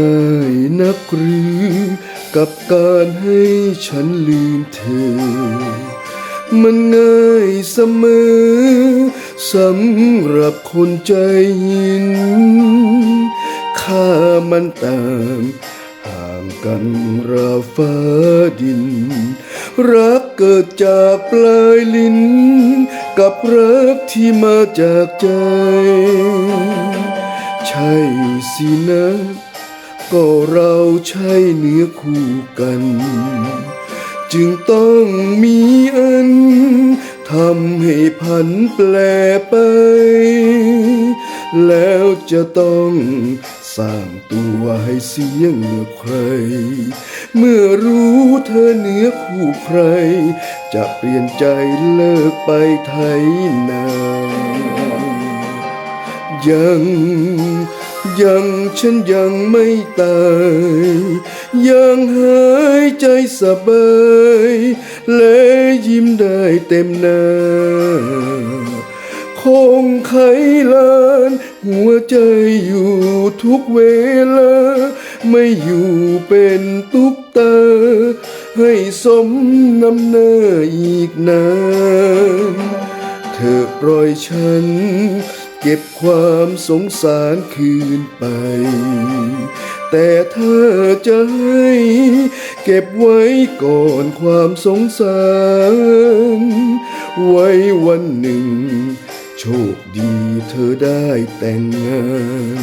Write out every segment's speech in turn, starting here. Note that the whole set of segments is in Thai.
ง่ายนักหรือกับการให้ฉันลืมเธอ มันง่ายเสมอสำหรับคนใจหินค่ามันต่างห่างกันราฟ้าดิน รักเกิดจากปลายลิ้น กับรักที่มาจากใจ ใช่สินะ ก็เราใช่เนื้อคู่กัน จึงต้องมีอันทำให้พันแปลไป แล้วจะต้องสร้างตัวให้เสียงเหนือใคร เมื่อรู้เธอเหนือคู่ใคร จะเปลี่ยนใจเลิกไปไทยนายัง ยังฉันยังไม่ตาย ยังหายใจสบายและยิ้มได้เต็มหน้า คงไขลานหัวใจอยู่ทุกเวลา ไม่อยู่เป็นตุ๊กตา ให้สมน้ำหน้าอีกนานเธอปล่อยฉัน เก็บความสงสารคืนไป แต่เธอจะให้เก็บไว้ก่อนความสงสาร ไว้วันหนึ่ง โชคดีเธอได้แต่งงาน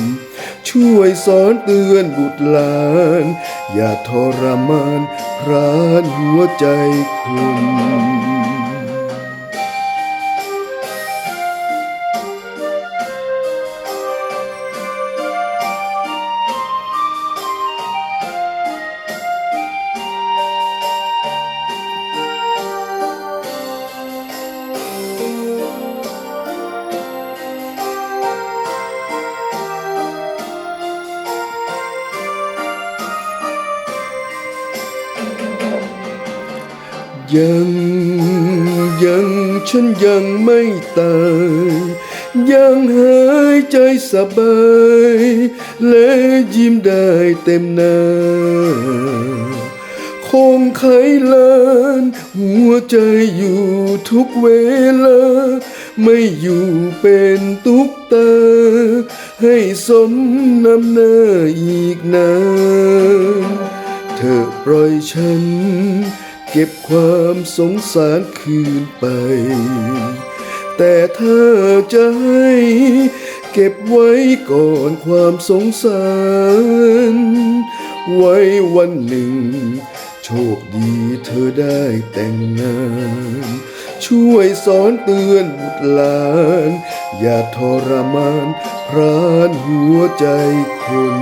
ช่วยสอนเตือนบุตรหลาน อย่าทรมานพรานหัวใจคุณ ยังยังฉันยังไม่ตายยังหายใจสบายและยิ้มได้เต็มหน้าคงไขลานหัวใจอยู่ทุกเวลา ไม่อยู่เป็นตุกตา ให้สมน้ำหน้าอีกนานเธอปล่อยฉัน เก็บความสงสารคืนไป แต่เธอจะให้เก็บไว้ก่อนความสงสาร ไว้วันหนึ่ง โชคดีเธอได้แต่งงาน ช่วยสอนเตือนบุตรหลาน อย่าทรมานพรานหัวใจคน